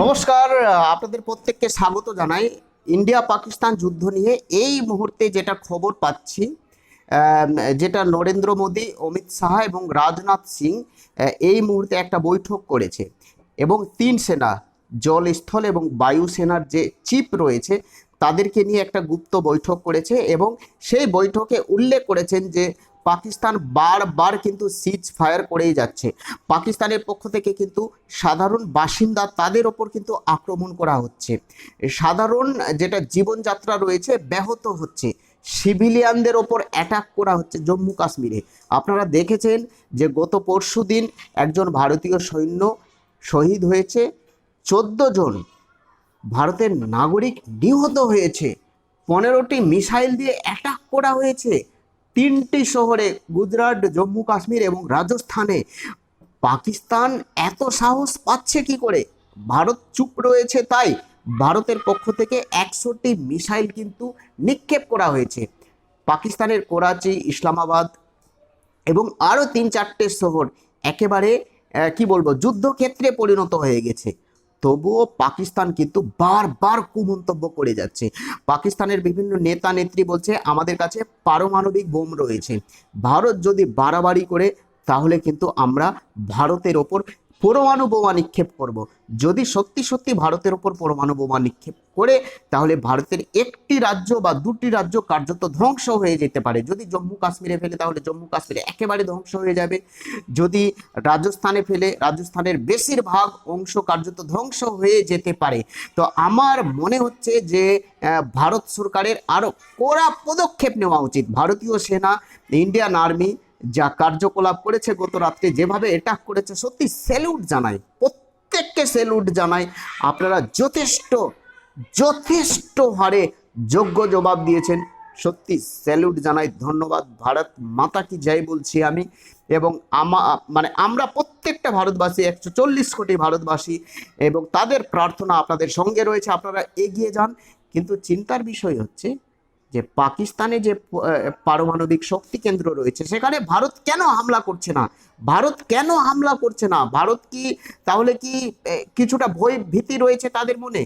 নমস্কার, আপনাদের প্রত্যেককে স্বাগত জানাই। ইন্ডিয়া পাকিস্তান যুদ্ধ নিয়ে এই মুহূর্তে যেটা খবর পাচ্ছি যেটা নরেন্দ্র মোদী, অমিত শাহ এবং রাজনাথ সিং এই মুহূর্তে একটা বৈঠক করেছে। এবং তিন সেনা জল স্থল এবং বায়ু সেনার যে চিপ রয়েছে, তাদেরকে নিয়ে একটা গুপ্ত বৈঠক করেছে এবং সেই বৈঠকে উল্লেখ করেছেন যে পাকিস্তান বারবার কিন্তু সিজ ফায়ার করেই যাচ্ছে। পাকিস্তানের পক্ষ থেকে কিন্তু সাধারণ বাসিন্দা তাদের ওপর কিন্তু আক্রমণ করা হচ্ছে। সাধারণ যেটা জীবনযাত্রা রয়েছে, ব্যাহত হচ্ছে। সিভিলিয়ানদের ওপর অ্যাটাক করা হচ্ছে জম্মু কাশ্মীরে। আপনারা দেখেছেন যে গত পরশু দিন একজন ভারতীয় সৈন্য শহীদ হয়েছে। চোদ্দ জন ভারতের নাগরিক নিহত হয়েছে। পনেরোটি মিসাইল দিয়ে অ্যাটাক করা হয়েছে। তিনটি শহরে গুজরাট, জম্মু, কাশ্মীর এবং রাজস্থানে পাকিস্তান এত সাহস পাচ্ছে কি করে? ভারত চুপ রয়েছে তাই ভারতের পক্ষ থেকে একশোটি মিসাইল কিন্তু নিক্ষেপ করা হয়েছে। পাকিস্তানের করাচি, ইসলামাবাদ এবং আরও তিন চারটে শহর একেবারে কি বলব, যুদ্ধক্ষেত্রে পরিণত হয়ে গেছে। তবুও পাকিস্তান কিন্তু বারবার কুমন্তব্য করে যাচ্ছে। পাকিস্তানের বিভিন্ন নেতা, নেত্রী বলছে, আমাদের কাছে পারমাণবিক বোম রয়েছে। ভারত যদি বাড়াবাড়ি করে, তাহলে কিন্তু আমরা ভারতের ওপর পরমাণু বোমা নিক্ষেপ করব। যদি সত্যি সত্যি ভারতের ওপর পরমাণু বোমা নিক্ষেপ করে, তাহলে ভারতের একটি রাজ্য বা দুটি রাজ্য কার্যত ধ্বংস হয়ে যেতে পারে। যদি জম্মু কাশ্মীরে ফেলে, তাহলে জম্মু কাশ্মীরে একেবারে ধ্বংস হয়ে যাবে। যদি রাজস্থানে ফেলে, রাজস্থানের বেশিরভাগ অংশ কার্যত ধ্বংস হয়ে যেতে পারে। তো আমার মনে হচ্ছে যে ভারত সরকারের আরও কড়া পদক্ষেপ নেওয়া উচিত। ভারতীয় সেনা, ইন্ডিয়ান আর্মি যা কার্যকলাপ করেছে গত রাত্রে যেভাবে অ্যাটাক করেছে, সত্যি স্যালুট জানাই, প্রত্যেককে স্যালুট জানাই। আপনারা যথেষ্ট যথেষ্ট হারে যোগ্য জবাব দিয়েছেন। সত্যি স্যালুট জানাই। ধন্যবাদ। ভারত মাতা কি যাই বলছি আমি। এবং আমা মানে আমরা প্রত্যেকটা ভারতবাসী, একশো চল্লিশ কোটি ভারতবাসী, এবং তাদের প্রার্থনা আপনাদের সঙ্গে রয়েছে। আপনারা এগিয়ে যান। কিন্তু চিন্তার বিষয় হচ্ছে যে পাকিস্তানে যে পারমাণবিক শক্তি কেন্দ্র রয়েছে, সেখানে ভারত কেন হামলা করছে না? ভারত কেন হামলা করছে না? ভারত কি তাহলে কি কিছুটা ভয় ভীতি রয়েছে তাদের মনে?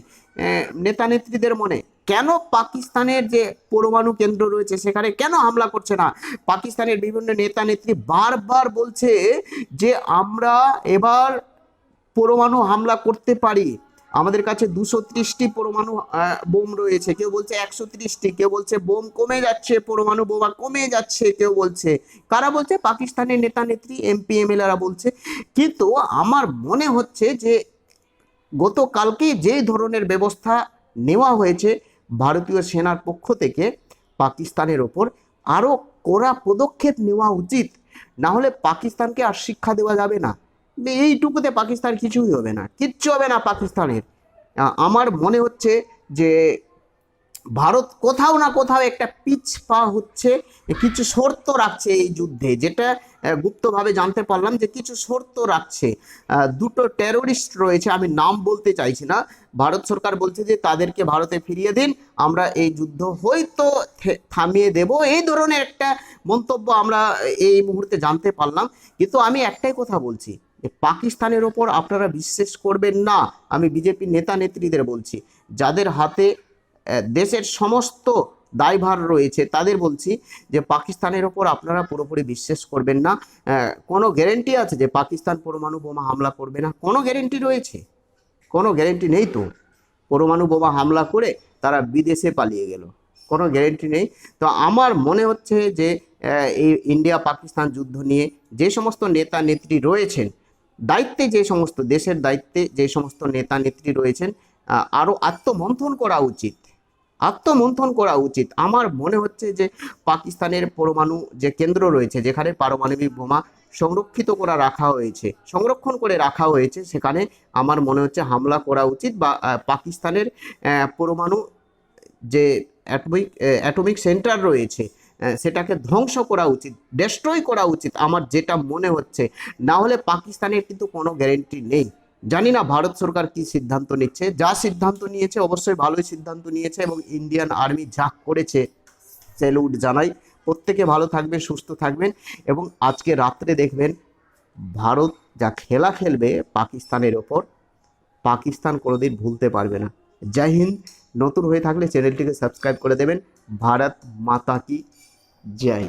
নেতা নেত্রীদের মনে? কেন পাকিস্তানের যে পরমাণু কেন্দ্র রয়েছে, সেখানে কেন হামলা করছে না? পাকিস্তানের বিভিন্ন নেতা নেত্রী বারবার বলছে যে, আমরা এবার পরমাণু হামলা করতে পারি। আমাদের কাছে দুশো ত্রিশটি পরমাণু বোম রয়েছে। কেউ বলছে একশো ত্রিশটি, কেউ বলছে বোম কমে যাচ্ছে, পরমাণু বোমা কমে যাচ্ছে, কেউ বলছে। কারা বলছে? পাকিস্তানের নেতা, নেত্রী, এমপি, এমএলএরা বলছে। কিন্তু আমার মনে হচ্ছে যে গতকালকে যে ধরনের ব্যবস্থা নেওয়া হয়েছে ভারতীয় সেনার পক্ষ থেকে পাকিস্তানের ওপর আরও কড়া পদক্ষেপ নেওয়া উচিত। না হলে পাকিস্তানকে আর শিক্ষা দেওয়া যাবে না। এইটুকুতে পাকিস্তান কিছুই হবে না, কিচ্ছু হবে না পাকিস্তানের। আমার মনে হচ্ছে যে ভারত কোথাও না কোথাও একটা পিচ পা হচ্ছে, কিছু শর্ত রাখছে এই যুদ্ধে, যেটা গুপ্তভাবে জানতে পারলাম যে কিছু শর্ত রাখছে। দুটো টেরোরিস্ট রয়েছে, আমি নাম বলতে চাইছি না। ভারত সরকার বলছে যে তাদেরকে ভারতে ফিরিয়ে দিন, আমরা এই যুদ্ধ হয়তো থামিয়ে দেব। এই ধরনের একটা মন্তব্য আমরা এই মুহূর্তে জানতে পারলাম। কিন্তু আমি একটাই কথা বলছি পাকিস্তানের ওপর আপনারা বিশ্বাস করবেন না। আমি বিজেপি নেতা নেত্রীদের বলছি, যাদের হাতে দেশের সমস্ত দায়ভার রয়েছে, তাদের বলছি যে পাকিস্তানের ওপর আপনারা পুরোপুরি বিশ্বাস করবেন না। কোনো গ্যারেন্টি আছে যে পাকিস্তান পরমাণু বোমা হামলা করবে না? কোনো গ্যারেন্টি রয়েছে? কোনো গ্যারেন্টি নেই তো? পরমাণু বোমা হামলা করে তারা বিদেশে পালিয়ে গেল। কোনো গ্যারেন্টি নেই। তো আমার মনে হচ্ছে যে এই ইন্ডিয়া পাকিস্তান যুদ্ধ নিয়ে যে সমস্ত নেতা নেত্রী রয়েছেন দায়িত্বে যে সমস্ত, দেশের দায়িত্বে যে সমস্ত নেতা নেত্রী রয়েছেন আরও আত্মমন্থন করা উচিত। আত্মমন্থন করা উচিত। আমার মনে হচ্ছে যে পাকিস্তানের পরমাণু যে কেন্দ্র রয়েছে, যেখানে পারমাণবিক বোমা সংরক্ষিত করা রাখা হয়েছে, সংরক্ষণ করে রাখা হয়েছে, সেখানে আমার মনে হচ্ছে হামলা করা উচিত বা পাকিস্তানের পরমাণু যে অ্যাটমিক অ্যাটমিক সেন্টার রয়েছে সেটাকে ধ্বংস করা উচিত ডেস্ট্রয় করা উচিত আমার যেটা মনে হচ্ছে। না হলে পাকিস্তানের কিন্তু কোনো গ্যারেন্টি নেই। জানি না ভারত সরকার কি সিদ্ধান্ত নিচ্ছে। যা সিদ্ধান্ত নিয়েছে অবশ্যই ভালোই সিদ্ধান্ত নিয়েছে এবং ইন্ডিয়ান আর্মি যা করেছে স্যালুট জানাই। প্রত্যেকে ভালো থাকবে সুস্থ থাকবেন এবং আজকে রাত্রে দেখবেন ভারত যা খেলা খেলবে পাকিস্তানের ওপর, পাকিস্তান কোনোদিন ভুলতে পারবে না। জয় হিন্দ। নতুন হয়ে থাকলে চ্যানেলটিকে সাবস্ক্রাইব করে দেবেন। ভারত মাতা কি। জয়